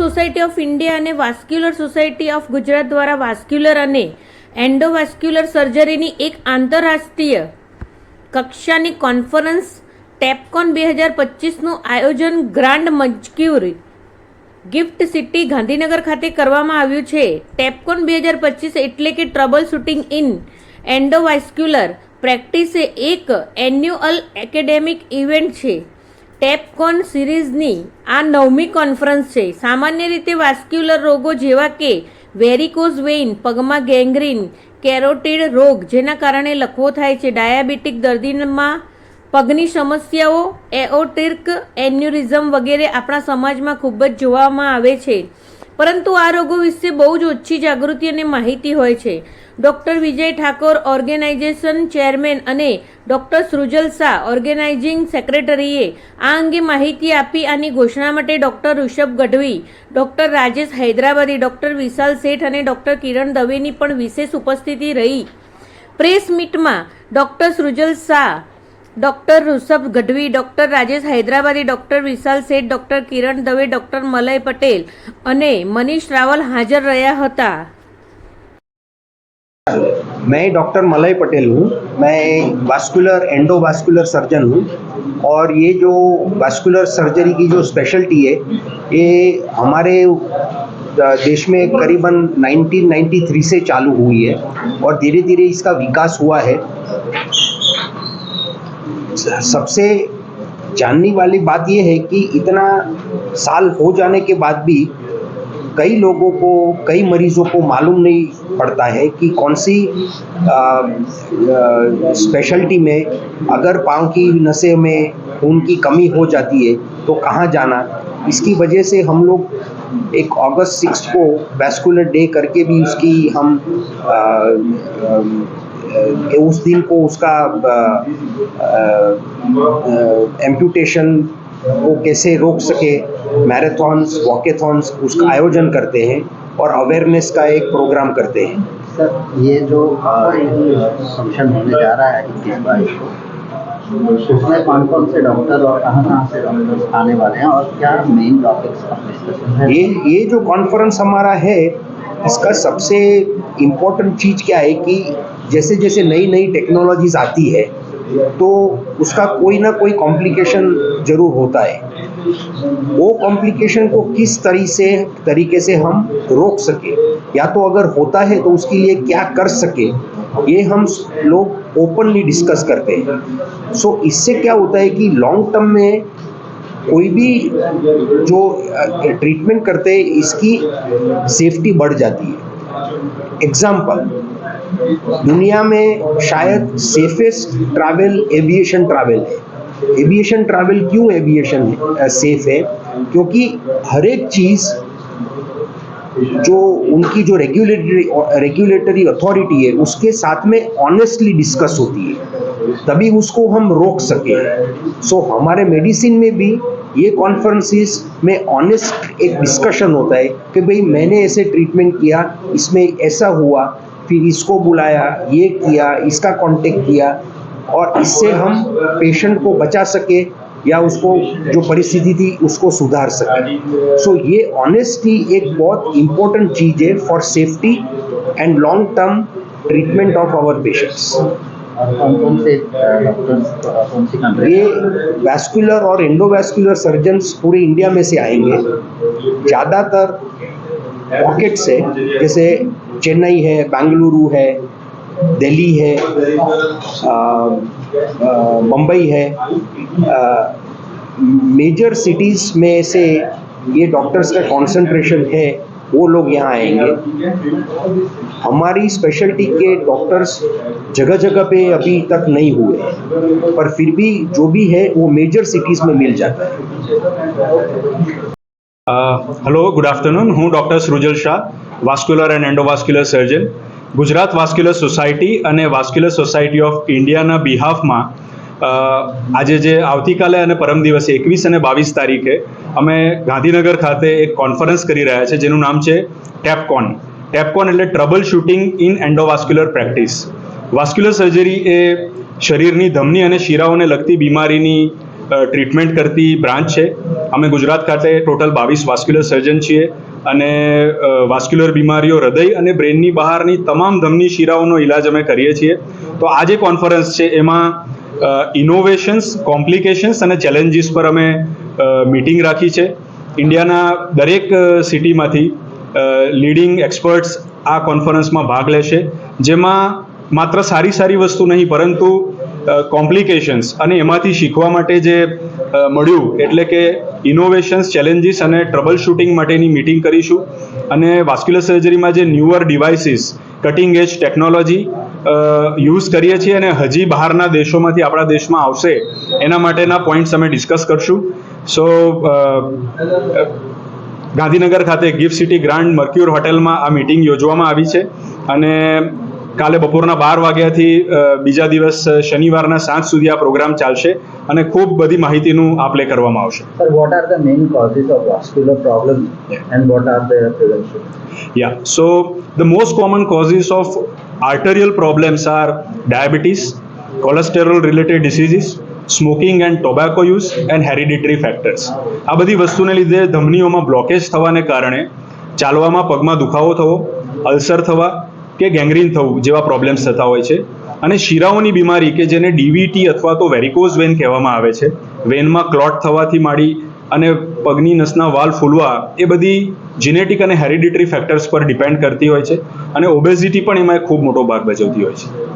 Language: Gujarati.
સોસાયટી ઓફ ઇન્ડિયા અને વાસ્ક્યુલર સોસાયટી ઓફ ગુજરાત દ્વારા વાસ્ક્યુલર અને એન્ડોવાસ્ક્યુલર સર્જરીની એક આંતરરાષ્ટ્રીય કક્ષાની કોન્ફરન્સ ટેપકોન બે હજાર પચીસનું આયોજન ગ્રાન્ડ મંચક્યુરી ગિફ્ટ સિટી ગાંધીનગર ખાતે કરવામાં આવ્યું છે ટેપકોન બે હજાર પચીસ એટલે કે trouble shooting in endovascular practice એક એન્યુઅલ એકેડેમિક ઇવેન્ટ છે ટેપકોન સિરીઝની આ નવમી કોન્ફરન્સ છે સામાન્ય રીતે વાસ્ક્યુલર રોગો જેવા કે વેરિકોઝ વેઇન પગમાં ગેંગ્રીન કેરોટીડ રોગ જેના કારણે લખવો થાય છે ડાયાબિટીક દર્દીમાં પગની સમસ્યાઓ એઓટિર્ક એન્યુરિઝમ વગેરે આપણા સમાજમાં ખૂબ જ જોવામાં આવે છે પરંતુ આ રોગો વિશે બહુ જ ઓછી જાગૃતિ અને માહિતી હોય છે doctor Vijay Thakor organization chairman અને ડૉક્ટર સૃજલ શાહ ઓર્ગેનાઇઝિંગ સેક્રેટરીએ આ અંગે માહિતી આપી આની ઘોષણા માટે doctor Rishabh Gadhvi doctor Rajesh Hyderabadi doctor Vishal Sheth અને ડૉક્ટર કિરણ દવેની પણ વિશેષ ઉપસ્થિતિ રહી પ્રેસ મીટમાં ડૉક્ટર સૃજલ શાહ डॉक्टर रुसफ Gadhvi doctor Rajesh Hyderabadi doctor Vishal Seth doctor Kiran Dave doctor Malay Patel और मनीष रावल हाजिर રહ્યા હતા મેં ડોક્ટર મલય પટેલ હું મેં વાસ્ક્યુલર એન્ડોવાસ્ક્યુલર સર્જન હું ઓર યે જો વાસ્ક્યુલર સર્જરી કી જો સ્પેશિયાલિટી હે એ હમારે દેશ મેં કરીબન 1993 સે ચાલુ હુઈ હે ઓર ધીરે ધીરે ઇસકા વિકાસ હુઆ હે सबसे जानने वाली बात यह है कि इतना साल हो जाने के बाद भी कई लोगों को कई मरीजों को मालूम नहीं पड़ता है कि कौन सी स्पेशलिटी में अगर पाँव की नशे में खून की कमी हो जाती है तो कहाँ जाना इसकी वजह से हम लोग एक अगस्त सिक्स को वेस्कुलर डे करके भी उसकी हम आ, आ, उस दिन को उसका एम्प्यूटेशन को कैसे रोक सके मैराथन्स वॉकेथॉन्स उसका आयोजन करते हैं और अवेयरनेस का एक प्रोग्राम करते हैं सर ये जो फंक्शन होने जा रहा है इक्कीस बाईस को उसमें कौन कौन से डॉक्टर और कहाँ कहाँ से डॉक्टर्स आने वाले हैं और क्या मेन टॉपिक्स ये ये जो कॉन्फ्रेंस हमारा है इसका सबसे इम्पोर्टेंट चीज़ क्या है कि जैसे जैसे नई नई टेक्नोलॉजीज आती है तो उसका कोई ना कोई कॉम्प्लिकेशन जरूर होता है वो कॉम्प्लिकेशन को किस तरी से तरीके से हम रोक सके या तो अगर होता है तो उसके लिए क्या कर सके ये हम लोग ओपनली डिस्कस करते हैं सो so, इससे क्या होता है कि लॉन्ग टर्म में कोई भी जो ट्रीटमेंट करते हैं इसकी सेफ्टी बढ़ जाती है एग्जाम्पल दुनिया में शायद सेफेस्ट ट्रैवल एविएशन ट्रैवल है एविएशन ट्रैवल क्यों एविएशन सेफ है क्योंकि हर एक चीज़ जो उनकी जो रेगुलेटरी रेगुलेटरी अथॉरिटी है उसके साथ में ऑनेस्टली डिस्कस होती है तभी उसको हम रोक सके सो so, हमारे मेडिसिन में भी ये कॉन्फ्रेंसिस में ऑनेस्ट एक डिस्कशन होता है कि भाई मैंने ऐसे ट्रीटमेंट किया इसमें ऐसा हुआ फिर इसको बुलाया ये किया इसका कांटेक्ट किया और इससे हम पेशेंट को बचा सके या उसको जो परिस्थिति थी उसको सुधार सके सो so, ये ऑनेस्टी एक बहुत इम्पोर्टेंट चीज़ है for safety and long term treatment of our patients Uh, uh, और ये वैस्कुलर और इंडोवैस्कुलर सर्जन पूरे इंडिया में से आएंगे ज़्यादातर पॉकेट से जैसे चेन्नई है बेंगलुरु है दिल्ली है मुंबई है आ, मेजर सिटीज़ में से ये डॉक्टर्स का कॉन्सेंट्रेशन है वो लोग यहाँ आएंगे हमारी स्पेशलिटी के डॉक्टर्स जगह जगह पे अभी तक नहीं हुए पर फिर भी जो भी है वो મેજર सिटीज़ में મિલ जाता है हेलो गुड आफ्टरनून हूँ doctor Srujal Shah vascular and endovascular surgeon Gujarat vascular society અને વાસ્ક્યુલર સોસાયટી ઓફ ઇન્ડિયાના બિહાફમાં આજે જે આવતીકાલે અને પરમ દિવસે એકવીસ અને બાવીસ તારીખે અમે ગાંધીનગર ખાતે એક કોન્ફરન્સ કરી રહ્યા છે જેનું નામ છે ટેપકોન ટેપકોન એટલે trouble shooting in endovascular practice vascular surgery એ શરીરની ધમની અને શીરાઓને લગતી બીમારીની ટ્રીટમેન્ટ કરતી બ્રાન્ચ છે અમે ગુજરાત ખાતે ટોટલ બાવીસ વાસ્ક્યુલર સર્જન છીએ અને વાસ્ક્યુલર બીમારીઓ હૃદય અને બ્રેનની બહારની તમામ ધમની શીરાઓનો ઇલાજ અમે કરીએ છીએ તો આ જે કોન્ફરન્સ છે એમાં ઇનોવેશન્સ કોમ્પ્લિકેશન્સ અને ચેલેન્જીસ પર અમે મીટિંગ રાખી છે ઇન્ડિયાના દરેક સિટીમાંથી લીડિંગ એક્સપર્ટ્સ આ કોન્ફરન્સમાં ભાગ લેશે જેમાં માત્ર સારી સારી વસ્તુ નહીં પરંતુ કોમ્પ્લિકેશન્સ અને એમાંથી શીખવા માટે જે મળ્યું એટલે કે ઇનોવેશન્સ ચેલેન્જીસ અને ટ્રબલ શૂટિંગ માટેની મિટિંગ કરીશું અને વાસ્ક્યુલર સર્જરીમાં જે newer devices cutting edge technology use કરીએ છીએ અને હજી બહારના દેશોમાંથી આપણા દેશમાં આવશે એના માટેના પોઈન્ટ્સ અમે ડિસ્કસ કરશું સો ગાંધીનગર ખાતે ગિફ્ટ સિટી ગ્રાન્ડ મર્ક્યુર હોટેલમાં આ મિટિંગ યોજવામાં આવી છે અને કાલે બપોરના બાર વાગ્યાથી બીજા દિવસ શનિવારના સાંજ સુધી આ પ્રોગ્રામ ચાલશે અને ખૂબ બધી માહિતીનું આપ લે કરવામાં આવશે sir what are the main causes of vascular problem and what are the prevention યા so the most common causes of arterial problems are diabetes cholesterol related diseases smoking and tobacco use and hereditary factors આ બધી વસ્તુને લીધે ધમનીઓમાં બ્લોકેજ થવાને કારણે ચાલવામાં પગમાં દુખાવો થવો અલ્સર થવા કે ગેંગ્રીન થવું જેવા પ્રોબ્લેમ્સ થતા હોય છે અને શિરાઓની બીમારી કે જેને ડીવીટી અથવા તો વેરિકોઝ વેન કહેવામાં આવે છે વેનમાં ક્લોટ થવાથી માંડી અને પગની નસના વાલ ફૂલવા એ બધી જીનેટિક અને હેરિડિટરી ફેક્ટર્સ પર ડિપેન્ડ કરતી હોય છે અને ઓબેઝિટી પણ એમાં ખૂબ મોટો ભાગ ભજવતી હોય છે